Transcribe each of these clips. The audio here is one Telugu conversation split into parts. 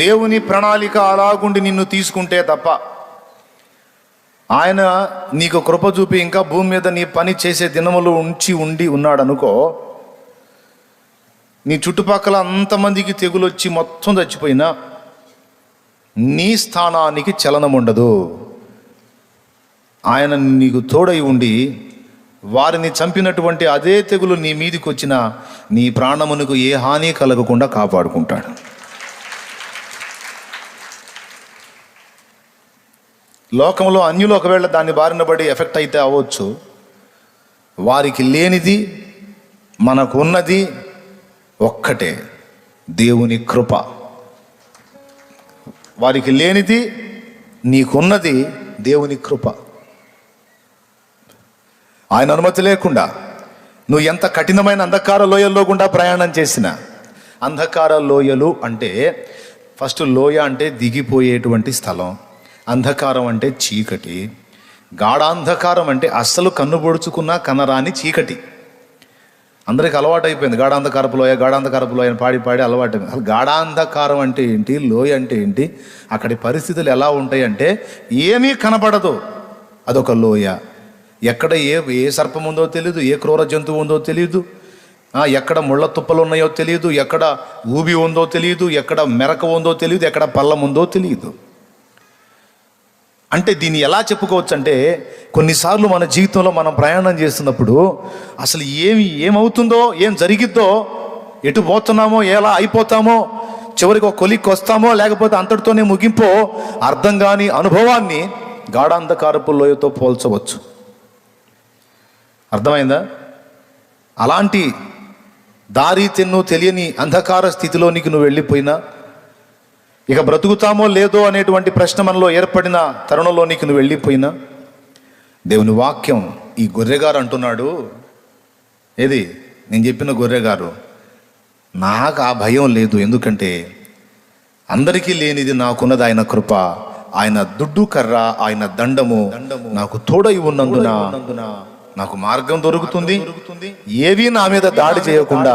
దేవుని ప్రణాళిక అలాగుండి నిన్ను తీసుకుంటే తప్ప ఆయన నీకు కృప చూపి ఇంకా భూమి మీద నీ పని చేసే దినములు ఉంచి ఉండి ఉన్నాడు అనుకో నీ చుట్టుపక్కల అంతమందికి తెగులు వచ్చి మొత్తం చచ్చిపోయినా నీ స్థానానికి చలనం ఉండదు ఆయన నీకు తోడై ఉండి వారిని చంపినటువంటి అదే తెగులు నీ మీదికి వచ్చిన నీ ప్రాణమునకు ఏ హాని కలగకుండా కాపాడుకుంటాడు. లోకంలో అన్యులు ఒకవేళ దాన్ని బారిన పడి ఎఫెక్ట్ అయితే అవ్వచ్చు. వారికి లేనిది మనకు ఉన్నది ఒక్కటే దేవుని కృప. వారికి లేనిది నీకున్నది దేవుని కృప. ఆయన అనుమతి లేకుండా నువ్వు ఎంత కఠినమైన అంధకార లోయల్లో గుండా ప్రయాణం చేసినా అంధకార లోయలు అంటే ఫస్ట్ లోయ అంటే దిగిపోయేటువంటి స్థలం. అంధకారం అంటే చీకటి. గాఢాంధకారం అంటే అస్సలు కన్ను పొడుచుకున్నా కనరాని చీకటి. అందరికి అలవాటు అయిపోయింది గాఢాంధకారపు లోయ గాఢాంధకారపు లోయ పాడి పాడి అలవాటు అయిపోయింది. అసలు గాఢాంధకారం అంటే ఏంటి? లోయ అంటే ఏంటి? అక్కడి పరిస్థితులు ఎలా ఉంటాయి అంటే ఏమీ కనపడదు. అదొక లోయ. ఎక్కడ ఏ ఏ సర్పం ఉందో తెలియదు ఏ క్రూర జంతువు ఉందో తెలియదు ఎక్కడ ముళ్ళ తుప్పలు ఉన్నాయో తెలియదు ఎక్కడ ఊబి ఉందో తెలియదు ఎక్కడ మెరక ఉందో తెలియదు ఎక్కడ పల్లం ఉందో తెలియదు అంటే దీన్ని ఎలా చెప్పుకోవచ్చు అంటే కొన్నిసార్లు మన జీవితంలో మనం ప్రయాణం చేస్తున్నప్పుడు అసలు ఏమి ఏమవుతుందో ఏం జరిగిద్దో ఎటు పోతున్నామో ఎలా అయిపోతామో చివరికి ఒక కొలిక్కి వస్తామో లేకపోతే అంతటితోనే ముగింపో అర్థం కాని అనుభవాన్ని గాఢాంధకారపు లోయతో పోల్చవచ్చు. అర్థమైందా? అలాంటి దారి తెన్ను తెలియని అంధకార స్థితిలోనికి నువ్వు వెళ్ళిపోయినా ఇక బ్రతుకుతామో లేదో అనేటువంటి ప్రశ్న మనలో ఏర్పడిన తరుణంలోనికి నువ్వు వెళ్ళిపోయినా? దేవుని వాక్యం ఈ గొర్రెగారు అంటున్నాడు. ఏది? నేను చెప్పిన గొర్రెగారు నాకు ఆ భయం లేదు. ఎందుకంటే అందరికీ లేనిది నాకున్నది ఆయన కృప ఆయన దుడ్డు కర్ర ఆయన దండము నాకు తోడై ఉన్నందున నాకు మార్గం దొరుకుతుంది. ఏవి నా మీద దాడి చేయకుండా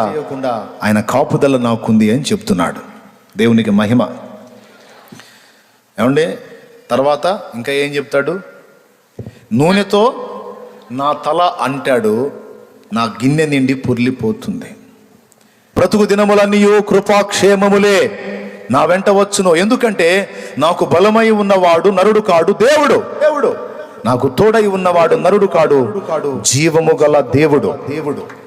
ఆయన కాపుదల నాకుంది అని చెప్తున్నాడు. దేవునికి మహిమ. ఏమండి? తర్వాత ఇంకా ఏం చెప్తాడు? నూనెతో నా తల అంటాడు నా గిన్నె నిండి పొర్లిపోతుంది. బ్రతుకు దినములన్నీయు కృపాక్షేమములే నా వెంట వచ్చును. ఎందుకంటే నాకు బలమై ఉన్నవాడు నరుడు కాడు దేవుడు. దేవుడు. నాకు తోడై ఉన్నవాడు నరుడు కాడు జీవము గల దేవుడు. దేవుడు.